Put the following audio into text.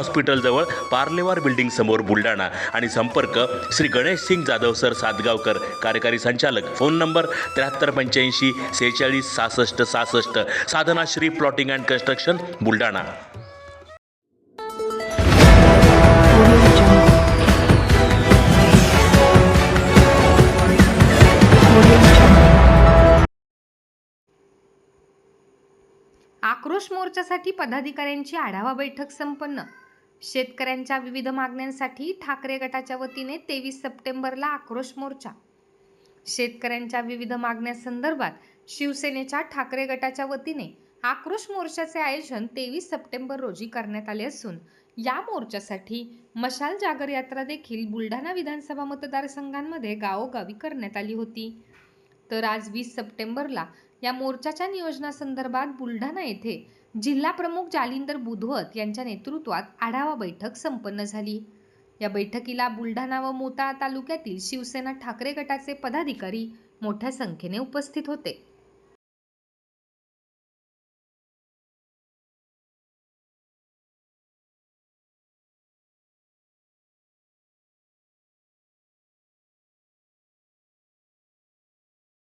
हॉस्पिटलजवळ Parlewar building समोर बुलढाणा. आणि संपर्क श्री गणेश सिंग जाधव सर सातगावकर कार्यकारी संचालक. फोन नंबर त्र्याहत्तर पंच्याऐंशी सेहेचाळीस सहासष्ट सहासष्ट. Sadhana Shri plotting and construction Buldhana. आक्रोश मोर्चासाठी पदाधिकाऱ्यांची आढावा बैठक संपन्न. शेतकऱ्यांच्या विविध मागण्यांसाठी ठाकरे गटाच्या वतीने तेवीस सप्टेंबरला आक्रोश मोर्चा. शेतकऱ्यांच्या विविध मागण्यासंदर्भात शिवसेनेच्या ठाकरे गटाच्या वतीने आक्रोश मोर्चाचे आयोजन तेवीस सप्टेंबर रोजी करण्यात आले असून या मोर्चासाठी मशाल जागर यात्रा देखील बुलढाणा विधानसभा मतदारसंघांमध्ये गावोगावी करण्यात आली होती. तर आज वीस सप्टेंबरला या मोर्चाच्या नियोजनासंदर्भात बुलढाणा येथे जिल्हा प्रमुख जालिंदर बुधवत यांच्या नेतृत्वात आढावा बैठक संपन्न झाली. या बैठकीला बुलढाणा व मोताळा तालुक्यातील शिवसेना ठाकरे गटाचे पदाधिकारी मोठ्या संख्येने उपस्थित होते.